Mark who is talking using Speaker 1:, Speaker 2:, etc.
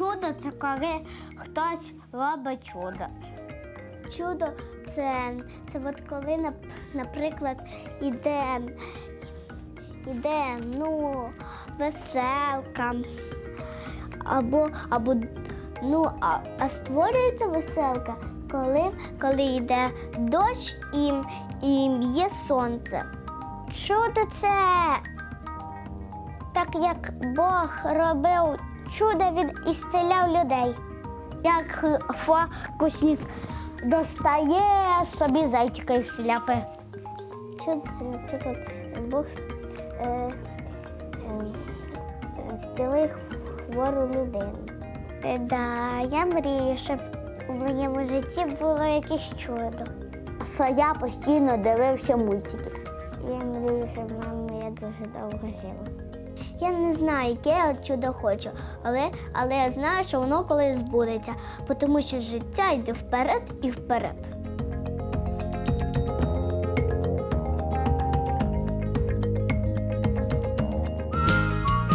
Speaker 1: Чудо це коли хтось робить чудо. Чудо це, це от коли, наприклад, іде, іде ну, веселка, або, або ну, а, а створюється веселка, коли, коли йде дощ і, і є сонце. Чудо це так як Бог робив чудо, він ісцеляв людей. Як фокусник достає собі зайчика із сляпи. Чудо це, наприклад, Бог е, е, зцілив хвору людину. Е, да, я мрію, щоб у моєму житті було якесь чудо. Я постійно дивився мультики. Я мрію, щоб мама я дуже довго жила. Я не знаю, яке я чудо хочу, але, але я знаю, що воно колись збудеться, тому що життя йде вперед і вперед.